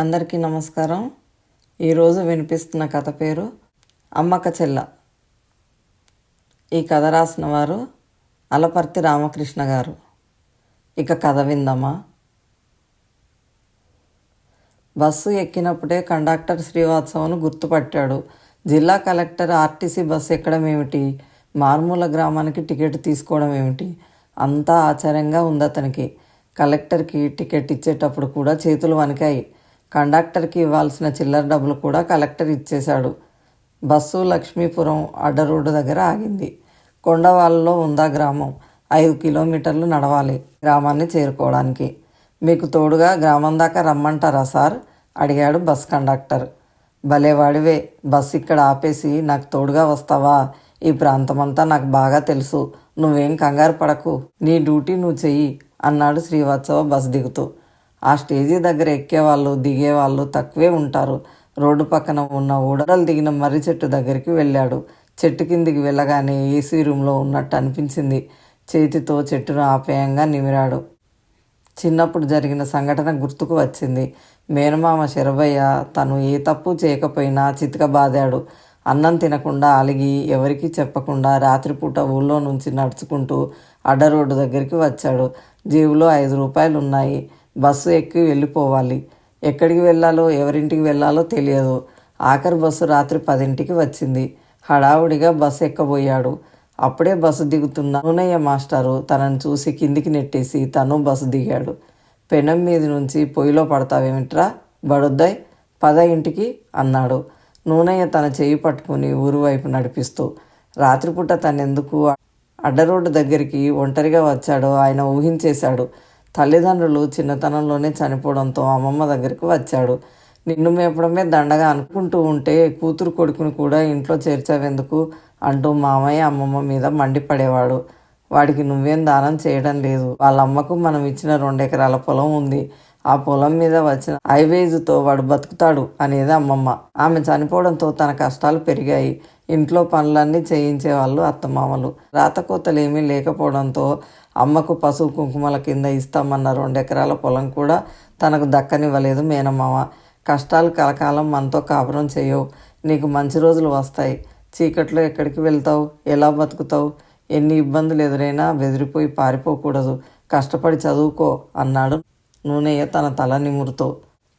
అందరికీ నమస్కారం. ఈరోజు వినిపిస్తున్న కథ పేరు అమ్మక చెల్ల. ఈ కథ రాసిన వారు అలపర్తి రామకృష్ణ గారు. ఇక కథ విందమ్మా బస్సు ఎక్కినప్పుడే కండక్టర్ శ్రీవాత్సవను గుర్తుపట్టాడు. జిల్లా కలెక్టర్ ఆర్టీసీ బస్సు ఎక్కడం ఏమిటి? మారుమూల గ్రామానికి టికెట్ తీసుకోవడం ఏమిటి? అంతా ఆశ్చర్యంగా ఉంది అతనికి. కలెక్టర్కి టికెట్ ఇచ్చేటప్పుడు కూడా చేతులు వణికాయి. కండక్టర్కి ఇవ్వాల్సిన చిల్లర డబ్బులు కూడా కలెక్టర్ ఇచ్చేశాడు. బస్సు లక్ష్మీపురం అడ్డ రోడ్డు దగ్గర ఆగింది. కొండవాళ్ళలో ఉందా గ్రామం? ఐదు కిలోమీటర్లు నడవాలి గ్రామాన్ని చేరుకోవడానికి. మీకు తోడుగా గ్రామం దాకా రమ్మంటారా సార్? అడిగాడు బస్ కండక్టర్. భలేవాడివే బస్ ఇక్కడ ఆపేసి నాకు తోడుగా వస్తావా? ఈ ప్రాంతమంతా నాకు బాగా తెలుసు. నువ్వేం కంగారు పడకు. నీ డ్యూటీ నువ్వు చెయ్యి అన్నాడు శ్రీవాత్సవ బస్ దిగుతూ. ఆ స్టేజీ దగ్గర ఎక్కేవాళ్ళు దిగేవాళ్ళు తక్కువే ఉంటారు. రోడ్డు పక్కన ఉన్న ఊడలు దిగిన మర్రి చెట్టు దగ్గరికి వెళ్ళాడు. చెట్టు కిందికి వెళ్ళగానే ఏసీ రూమ్లో ఉన్నట్టు అనిపించింది. చేతితో చెట్టును ఆపేయంగా నిమిరాడు. చిన్నప్పుడు జరిగిన సంఘటన గుర్తుకు వచ్చింది. మేనమామ శరభయ్య తను ఏ తప్పు చేయకపోయినా చితకబాదాడు. అన్నం తినకుండా అలిగి ఎవరికీ చెప్పకుండా రాత్రిపూట ఊళ్ళో నుంచి నడుచుకుంటూ అడ్డ రోడ్డు దగ్గరికి వచ్చాడు. జేబులో ఐదు రూపాయలు ఉన్నాయి బస్సు ఎక్కి వెళ్ళిపోవాలి. ఎక్కడికి వెళ్ళాలో ఎవరింటికి వెళ్ళాలో తెలియదు. ఆఖరి బస్సు రాత్రి పదింటికి వచ్చింది. హడావుడిగా బస్సు ఎక్కబోయాడు. అప్పుడే బస్సు దిగుతున్న నూనయ్య మాస్టారు తనను చూసి కిందికి నెట్టేసి తను బస్సు దిగాడు. పెనం మీద నుంచి పొయ్యిలో పడతావేమిట్రా? బడొద్దాయ్ పద ఇంటికి అన్నాడు. నూనయ్య తన చేయి పట్టుకుని ఊరు వైపు నడిపిస్తూ. రాత్రిపూట తనెందుకు అడ్డరోడ్డు దగ్గరికి ఒంటరిగా వచ్చాడో ఆయన ఊహించేశాడు. తల్లిదండ్రులు చిన్నతనంలోనే చనిపోవడంతో అమ్మమ్మ దగ్గరికి వచ్చాడు. నిన్ను మేపడమే దండగా అనుకుంటూ ఉంటే కూతురు కొడుకుని కూడా ఇంట్లో చేర్చావెందుకు అంటూ మామయ్య అమ్మమ్మ మీద మండిపడేవాడు. వాడికి నువ్వేం దానం చేయడం లేదు. వాళ్ళ అమ్మకు మనం ఇచ్చిన రెండు ఎకరాల పొలం ఉంది. ఆ పొలం మీద వచ్చిన హైవేజ్తో వాడు బతుకుతాడు అనేది అమ్మమ్మ. ఆమె చనిపోవడంతో తన కష్టాలు పెరిగాయి. ఇంట్లో పనులన్నీ చేయించే వాళ్ళు అత్తమామలు రాతకోతలేమీ లేకపోవడంతో అమ్మకు పశువు కుంకుమల కింద ఇస్తామన్న రెండు ఎకరాల పొలం కూడా తనకు దక్కనివ్వలేదు మేనమామ. కష్టాలు కలకాలం మనతో కాపురం చేయవు. నీకు మంచి రోజులు వస్తాయి. చీకట్లో ఎక్కడికి వెళ్తావు? ఎలా బతుకుతావు? ఎన్ని ఇబ్బందులు ఎదురైనా బెదిరిపోయి పారిపోకూడదు. కష్టపడి చదువుకో అన్నాడు నూనెయ్య తన తల నిమురుతో.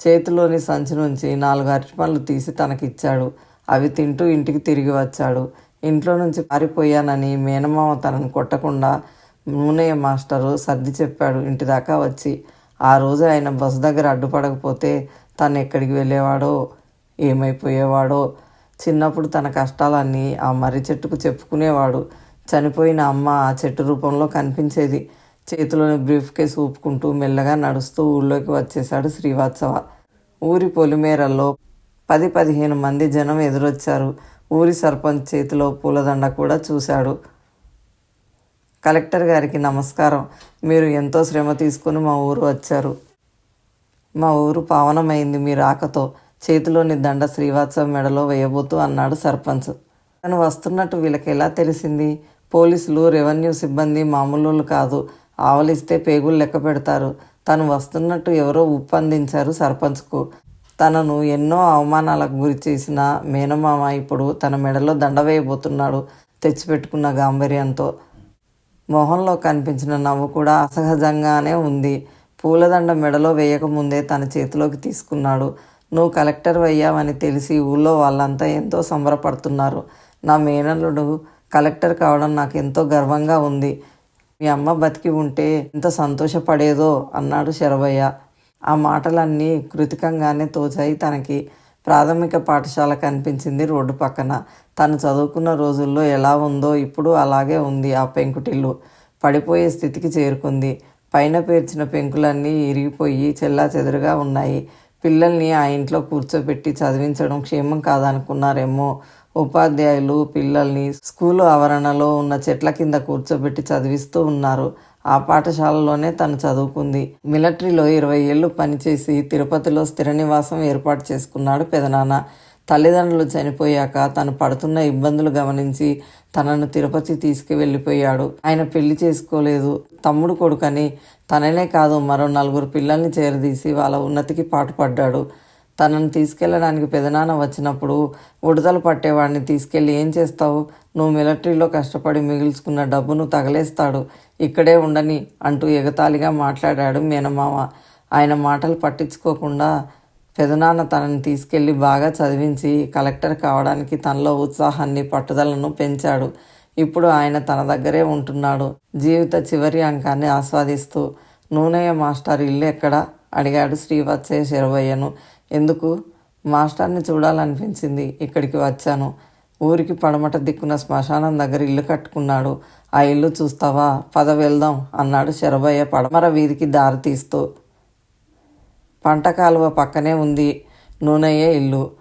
చేతిలోని సంచి నుంచి నాలుగు అరటిపళ్ళు తీసి తనకిచ్చాడు. అవి తింటూ ఇంటికి తిరిగి వచ్చాడు. ఇంట్లో నుంచి పారిపోయానని మేనమామ తనను కొట్టకుండా నూనెయ్య మాస్టరు సర్ది చెప్పాడు. ఇంటి దాకా వచ్చి ఆ రోజు ఆయన బస్సు దగ్గర అడ్డుపడకపోతే తను ఎక్కడికి వెళ్ళేవాడో ఏమైపోయేవాడో? చిన్నప్పుడు తన కష్టాలన్నీ ఆ మర్రి చెట్టుకు చెప్పుకునేవాడు. చనిపోయిన అమ్మ ఆ చెట్టు రూపంలో కనిపించేది. చేతిలోని బ్రీఫ్ కేసు ఊపుకుంటూ మెల్లగా నడుస్తూ ఊళ్ళోకి వచ్చేశాడు శ్రీవాత్సవ. ఊరి పొలిమేరల్లో పది పదిహేను మంది జనం ఎదురొచ్చారు. ఊరి సర్పంచ్ చేతిలో పూలదండ కూడా చూశాడు. కలెక్టర్ గారికి నమస్కారం. మీరు ఎంతో శ్రమ తీసుకుని మా ఊరు వచ్చారు. మా ఊరు పావనమైంది మీ రాకతో. చేతిలోని దండ శ్రీవాత్సవ మెడలో వేయబోతూ అన్నాడు సర్పంచ్. తను వస్తున్నట్టు వీళ్ళకి ఎలా తెలిసింది? పోలీసులు రెవెన్యూ సిబ్బంది మామూలు కాదు. ఆవలిస్తే పేగులు లెక్క పెడతారు. తను వస్తున్నట్టు ఎవరో ఉప్పందించారు సర్పంచ్కు. తనను ఎన్నో అవమానాలకు గురి చేసిన మేనమామ ఇప్పుడు తన మెడలో దండ వేయబోతున్నాడు తెచ్చిపెట్టుకున్న గాంభీర్యంతో. మొహంలో కనిపించిన నవ్వు కూడా అసహజంగానే ఉంది. పూలదండ మెడలో వేయకముందే తన చేతిలోకి తీసుకున్నాడు. నువ్వు కలెక్టర్ అయ్యావని తెలిసి ఊళ్ళో వాళ్ళంతా ఎంతో సంబరపడుతున్నారు. నా మేనల్లుడు కలెక్టర్ కావడం నాకు ఎంతో గర్వంగా ఉంది. మీ అమ్మ బతికి ఉంటే ఎంత సంతోషపడేదో అన్నాడు శరభయ్య ఆ మాటలన్నీ కృతికంగానే తోచాయి తనకి. ప్రాథమిక పాఠశాల కనిపించింది రోడ్డు పక్కన. తను చదువుకున్న రోజుల్లో ఎలా ఉందో ఇప్పుడు అలాగే ఉంది ఆ పెంకుటిల్లు. పడిపోయే స్థితికి చేరుకుంది. పైన పేర్చిన పెంకులన్నీ ఇరిగిపోయి చెల్లా చెదురుగా ఉన్నాయి. పిల్లల్ని ఆ ఇంట్లో కూర్చోబెట్టి చదివించడం క్షేమం కాదనుకున్నారేమో. ఉపాధ్యాయులు పిల్లల్ని స్కూలు ఆవరణలో ఉన్న చెట్ల కింద కూర్చోబెట్టి చదివిస్తూ ఉన్నారు. ఆ పాఠశాలలోనే తను చదువుకుంది. మిలిటరీలో ఇరవై ఏళ్ళు పనిచేసి తిరుపతిలో స్థిర నివాసం ఏర్పాటు చేసుకున్నాడు పెదనాన్న. తల్లిదండ్రులు చనిపోయాక తను పడుతున్న ఇబ్బందులు గమనించి తనను తిరుపతి తీసుకువెళ్ళిపోయాడు. ఆయన పెళ్ళి చేసుకోలేదు. తమ్ముడు కొడుకని తననే కాదు మరో నలుగురు పిల్లల్ని చేరదీసి వాళ్ళ ఉన్నతికి పాటుపడ్డాడు. తనను తీసుకెళ్ళడానికి పెదనాన్న వచ్చినప్పుడు ఉడతలు పట్టేవాడిని తీసుకెళ్ళి ఏం చేస్తావు? నువ్వు మిలిటరీలో కష్టపడి మిగుల్చుకున్న డబ్బును తగలేస్తాడు. ఇక్కడే ఉండని అంటూ ఎగతాళిగా మాట్లాడాడు మేనమామ. ఆయన మాటలు పట్టించుకోకుండా పెదనాన్న తనని తీసుకెళ్ళి బాగా చదివించి కలెక్టర్ కావడానికి తనలో ఉత్సాహాన్ని పట్టుదలను పెంచాడు. ఇప్పుడు ఆయన తన దగ్గరే ఉంటున్నాడు. జీవిత చివరి అంకాన్ని ఆస్వాదిస్తూ నూనెయ్య మాస్టర్ ఇల్లు ఎక్కడ? అడిగాడు శ్రీవత్సయ్య శరవయ్యను. ఎందుకు? మాస్టర్ని చూడాలనిపించింది. ఇక్కడికి వచ్చాను. ఊరికి పడమట దిక్కున శ్మశానం దగ్గర ఇల్లు కట్టుకున్నాడు. ఆ ఇల్లు చూస్తావా? పద వెళ్దాం అన్నాడు శరభయ్య పడమర వీధికి దారి తీస్తూ. పంట కాలువ పక్కనే ఉంది. నూనెయ్య ఇల్లు.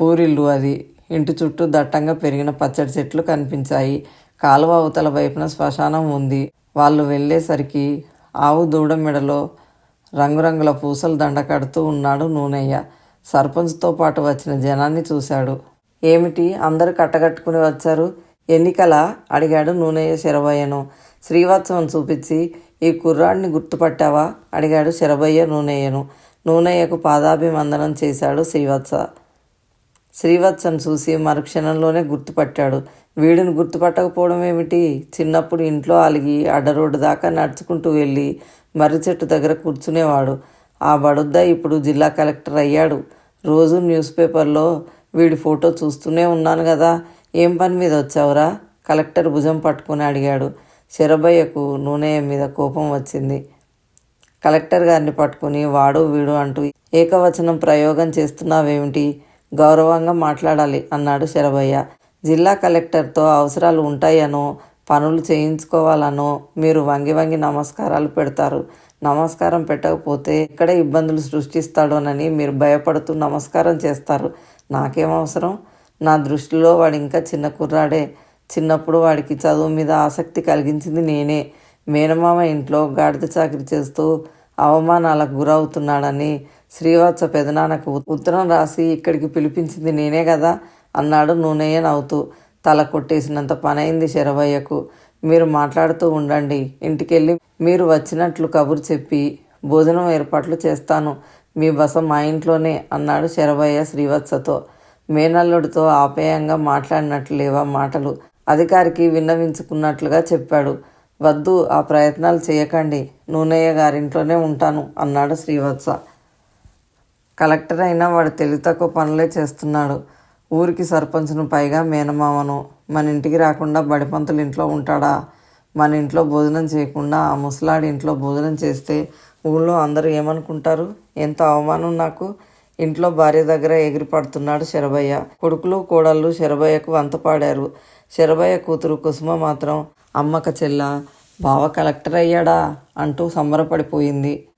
పూరిల్లు అది. ఇంటి చుట్టూ దట్టంగా పెరిగిన పచ్చడి చెట్లు కనిపించాయి. కాలువ అవతల వైపున శ్మశానం ఉంది. వాళ్ళు వెళ్ళేసరికి ఆవు దూడ మెడలో రంగురంగుల పూసలు దండ కడుతూ ఉన్నాడు నూనయ్య. సర్పంచ్తో పాటు వచ్చిన జనాన్ని చూశాడు. ఏమిటి? అందరూ కట్టగట్టుకుని వచ్చారు? ఎన్నికల? అడిగాడు నూనయ్య శరభయ్యను శ్రీవత్సవం చూపించి ఈ కుర్రాడిని గుర్తుపట్టావా? అడిగాడు శరభయ్య నూనయ్యను. నూనయ్యకు పాదాభివందనం చేశాడు శ్రీవత్స. శ్రీవత్సను చూసి మరుక్షణంలోనే గుర్తుపట్టాడు. వీడిని గుర్తుపట్టకపోవడం ఏమిటి? చిన్నప్పుడు ఇంట్లో అలిగి అడ్డరోడ్డు దాకా నడుచుకుంటూ వెళ్ళి మర్రి చెట్టు దగ్గర కూర్చునేవాడు. ఆ బడుద్ద ఇప్పుడు జిల్లా కలెక్టర్ అయ్యాడు. రోజు న్యూస్ పేపర్లో వీడి ఫోటో చూస్తూనే ఉన్నాను కదా ఏం పని మీద వచ్చావురా? కలెక్టర్ భుజం పట్టుకుని అడిగాడు. శరభయ్యకు నూనె మీద కోపం వచ్చింది. కలెక్టర్ గారిని పట్టుకుని వాడు వీడు అంటూ ఏకవచనం ప్రయోగం చేస్తున్నావేమిటి? గౌరవంగా మాట్లాడాలి అన్నాడు శరభయ్య జిల్లా కలెక్టర్తో అవసరాలు ఉంటాయనో పనులు చేయించుకోవాలనో మీరు వంగి వంగి నమస్కారాలు పెడతారు. నమస్కారం పెట్టకపోతే ఎక్కడ ఇబ్బందులు సృష్టిస్తాడోనని మీరు భయపడుతూ నమస్కారం చేస్తారు. నాకేం అవసరం? నా దృష్టిలో వాడు ఇంకా చిన్న కుర్రాడే. చిన్నప్పుడు వాడికి చదువు మీద ఆసక్తి కలిగించింది నేనే. మేనమామ ఇంట్లో గాడిద చాకరీ చేస్తూ అవమానాలకు గురవుతున్నాడని శ్రీవాత్స పెదనాన్నకు ఉత్తరం రాసి ఇక్కడికి పిలిపించింది నేనే కదా అన్నాడు నూనెయ్య నవ్వుతూ. తల కొట్టేసినంత పనైంది శరభయ్యకు మీరు మాట్లాడుతూ ఉండండి ఇంటికెళ్ళి మీరు వచ్చినట్లు కబురు చెప్పి భోజనం ఏర్పాట్లు చేస్తాను మీ బస మా ఇంట్లోనే అన్నాడు శరభయ్య శ్రీవత్సతో. మేనల్లుడితో ఆపేయంగా మాట్లాడినట్లు లేవా మాటలు. అధికారికి విన్నవించుకున్నట్లుగా చెప్పాడు. వద్దు ఆ ప్రయత్నాలు చేయకండి నూనయ్య గారింట్లోనే ఉంటాను అన్నాడు శ్రీవత్స. కలెక్టర్ అయినా వాడు తెలివి తక్కువ పనులే చేస్తున్నాడు. ఊరికి సర్పంచ్ను పైగా మేనమామను. మన ఇంటికి రాకుండా బడిపంతులు ఇంట్లో ఉంటాడా? మన ఇంట్లో భోజనం చేయకుండా ఆ ముసలాడి ఇంట్లో భోజనం చేస్తే ఊళ్ళో అందరూ ఏమనుకుంటారు? ఎంత అవమానం నాకు. ఇంట్లో భార్య దగ్గర ఎగిరి పడుతున్నాడు శరభయ్య. కొడుకులు కోడళ్ళు శరభయ్యకు వంతపాడారు శరభయ్య కూతురు కుసుమ మాత్రం అమ్మక చెల్ల బావ కలెక్టర్ అయ్యాడా? అంటూ సంబరపడిపోయింది.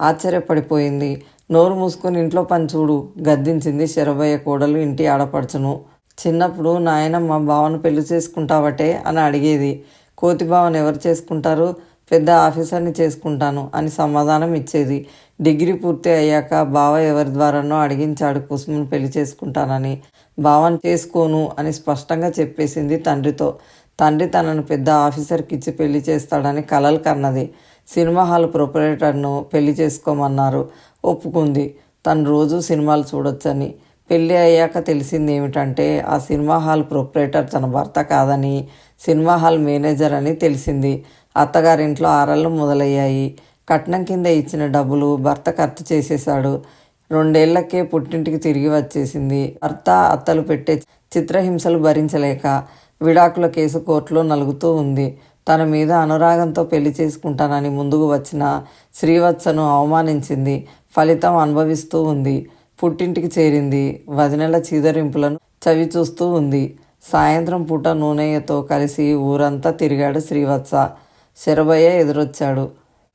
ఆశ్చర్యపడిపోయింది. నోరు మూసుకొని ఇంట్లో పని చూడు గద్దించింది శరభయ్య కోడలు ఇంటి ఆడపడుచును. చిన్నప్పుడు నాయనమ్మ బావను పెళ్ళి చేసుకుంటావటే? అని అడిగేది. కోతి బావను ఎవరు చేసుకుంటారు? పెద్ద ఆఫీసర్ని చేసుకుంటాను అని సమాధానం ఇచ్చేది. డిగ్రీ పూర్తి అయ్యాక బావ ఎవరి ద్వారానో అడిగించాడు కుసుమను పెళ్ళి చేసుకుంటానని. బావను చేసుకోను అని స్పష్టంగా చెప్పేసింది తండ్రితో. తండ్రి తనను పెద్ద ఆఫీసర్కి ఇచ్చి పెళ్ళి చేస్తాడని కలలు కన్నది. సినిమా హాల్ ప్రొపరేటర్ను పెళ్ళి చేసుకోమన్నారు. ఒప్పుకుంది. తను రోజు సినిమాలు చూడొచ్చని. పెళ్ళి అయ్యాక తెలిసింది ఏమిటంటే ఆ సినిమా హాల్ ప్రొపరేటర్ తన భర్త కాదని సినిమా హాల్ మేనేజర్ అని తెలిసింది. అత్తగారింట్లో ఆరళ్ళు మొదలయ్యాయి. కట్నం కింద ఇచ్చిన డబ్బులు భర్త ఖర్చు చేసేశాడు. రెండేళ్ళకే పుట్టింటికి తిరిగి వచ్చేసింది. భర్త అత్తలు పెట్టే చిత్రహింసలు భరించలేక విడాకుల కేసు కోర్టులో నలుగుతూ ఉంది. తన మీద అనురాగంతో పెళ్ళి చేసుకుంటానని ముందుకు వచ్చిన శ్రీవత్సను అవమానించింది. ఫలితం అనుభవిస్తూ ఉంది. పుట్టింటికి చేరింది. వదినెల చీదరింపులను చవి చూస్తూ ఉంది. సాయంత్రం పూట నూనెయ్యతో కలిసి ఊరంతా తిరిగాడు శ్రీవత్స. శరభయ్య ఎదురొచ్చాడు.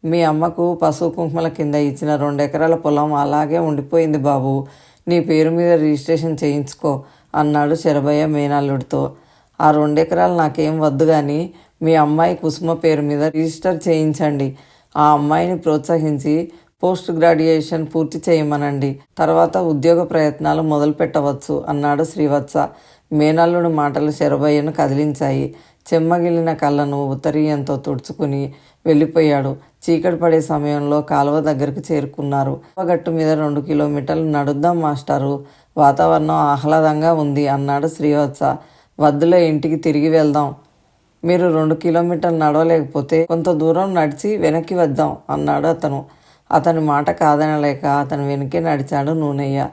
మీ అమ్మకు పశువు కుంకుమల కింద ఇచ్చిన రెండు ఎకరాల పొలం అలాగే ఉండిపోయింది బాబు. నీ పేరు మీద రిజిస్ట్రేషన్ చేయించుకో అన్నాడు శరభయ్య మేనల్లుడితో. ఆ రెండు ఎకరాలు నాకేం వద్దు కానీ మీ అమ్మాయి కుసుమ పేరు మీద రిజిస్టర్ చేయించండి. ఆ అమ్మాయిని ప్రోత్సహించి పోస్ట్ గ్రాడ్యుయేషన్ పూర్తి చేయమనండి. తర్వాత ఉద్యోగ ప్రయత్నాలు మొదలు పెట్టవచ్చు అన్నాడు శ్రీవత్స. మేనల్లుడు మాటలు శరభయ్యను కదిలించాయి. చెమ్మగిలిన కళ్ళను ఉత్తరీయంతో తుడుచుకుని వెళ్ళిపోయాడు. చీకటి పడే సమయంలో కాలువ దగ్గరకు చేరుకున్నారు. గట్టు మీద రెండు కిలోమీటర్లు నడుద్దాం మాస్టారు. వాతావరణం ఆహ్లాదంగా ఉంది అన్నాడు శ్రీవత్స. వద్దులే ఇంటికి తిరిగి వెళ్దాం. మీరు రెండు కిలోమీటర్లు నడవలేకపోతే కొంత దూరం నడిచి వెనక్కి వద్దాం అన్నాడు అతను. అతని మాట కాదనలేక అతను వెనకే నడిచాడు నూనెయ్య.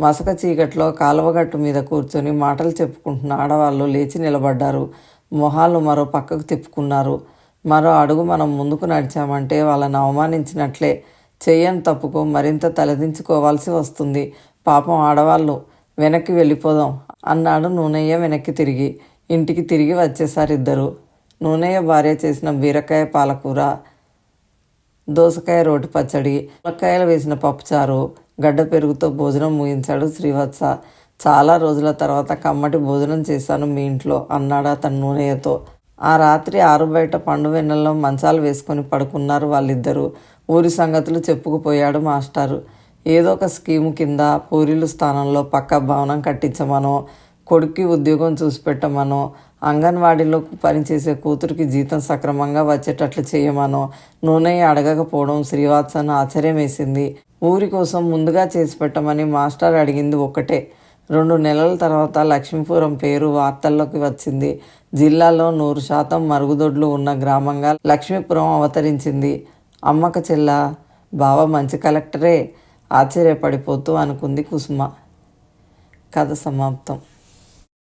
మసక చీకట్లో కాలువగట్టు మీద కూర్చొని మాటలు చెప్పుకుంటున్న ఆడవాళ్ళు లేచి నిలబడ్డారు. మొహాలు మరో పక్కకు తిప్పుకున్నారు. మరో అడుగు మనం ముందుకు నడిచామంటే వాళ్ళని అవమానించినట్లే. చెయ్యని తప్పుకు మరింత తలదించుకోవాల్సి వస్తుంది. పాపం ఆడవాళ్ళు వెనక్కి వెళ్ళిపోదాం అన్నాడు నూనెయ్య వెనక్కి తిరిగి. ఇంటికి తిరిగి వచ్చేసారు ఇద్దరు నూనెయ్య భార్య చేసిన బీరకాయ పాలకూర దోసకాయ రోటి పచ్చడి ములక్కాయలు వేసిన పప్పుచారు గడ్డ పెరుగుతో భోజనం ముగించాడు శ్రీవత్స. చాలా రోజుల తర్వాత కమ్మటి భోజనం చేశాను మీ ఇంట్లో అన్నాడు అతను నూనెయ్యతో. ఆ రాత్రి ఆరు బయట పండు వెన్నెల్లో మంచాలు వేసుకొని పడుకున్నారు వాళ్ళిద్దరూ. ఊరి సంగతులు చెప్పుకుపోయాడు మాస్టారు. ఏదో ఒక స్కీము కింద పూరిలు స్థానంలో పక్క భవనం కట్టించమనో కొడుక్కి ఉద్యోగం చూసి పెట్టమనో అంగన్వాడీలో పనిచేసే కూతురికి జీతం సక్రమంగా వచ్చేటట్లు చేయమనో నూనె అడగకపోవడం శ్రీవాత్సను ఆశ్చర్యం వేసింది. ఊరి కోసం ముందుగా చేసి పెట్టమని మాస్టర్ అడిగింది ఒక్కటే. రెండు నెలల తర్వాత లక్ష్మీపురం పేరు వార్తల్లోకి వచ్చింది. జిల్లాలో నూరు శాతం మరుగుదొడ్లు ఉన్న గ్రామంగా లక్ష్మీపురం అవతరించింది. అమ్మక చెల్ల బావ మంచి కలెక్టరే ఆశ్చర్యపడిపోతూ అనుకుంది కుసుమ. కథ సమాప్తం.